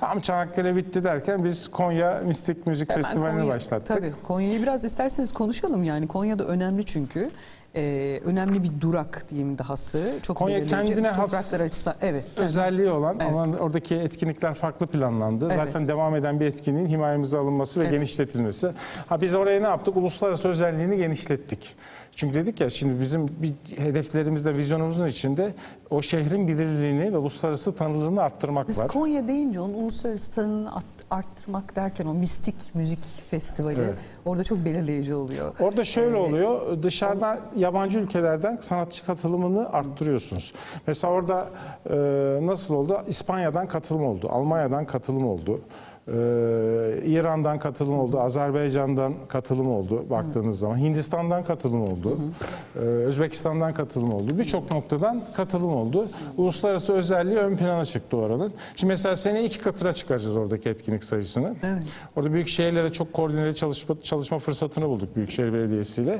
Tam Çanakkale bitti derken biz Konya Mistik Müzik Hemen Festivali'ni Konya- başlattık. Tabii Konya'yı biraz isterseniz konuşalım yani Konya'da önemli çünkü. Ee, önemli bir durak diyeyim dahası. Çok Konya kendine has açısından evet. özelliği olan Evet. ama oradaki etkinlikler farklı planlandı. Evet. Zaten devam eden bir etkinliğin himayemize alınması ve Evet. genişletilmesi. Ha biz oraya ne yaptık? Uluslararası özelliğini genişlettik. Çünkü dedik ya şimdi bizim bir hedeflerimizde, vizyonumuzun içinde o şehrin bilinirliğini ve uluslararası tanınırlığını arttırmak Biz var. Konya deyince onun uluslararası tanını art- arttırmak derken o mistik müzik festivali Evet. orada çok belirleyici oluyor. Orada şöyle Ee, oluyor. Dışarıdan yabancı ülkelerden sanatçı katılımını arttırıyorsunuz. Mesela orada e, nasıl oldu? İspanya'dan katılım oldu. Almanya'dan katılım oldu. e, İran'dan katılım oldu. Azerbaycan'dan katılım oldu baktığınız zaman. Hindistan'dan katılım oldu. e, Özbekistan'dan katılım oldu. Birçok noktadan katılım oldu. Uluslararası özelliği ön plana çıktı oranın. Şimdi mesela seneye iki katına çıkaracağız oradaki etkinlik sayısını. Evet. Orada Büyükşehir'le de çok koordineli çalışma, çalışma fırsatını bulduk Büyükşehir Belediyesi ile.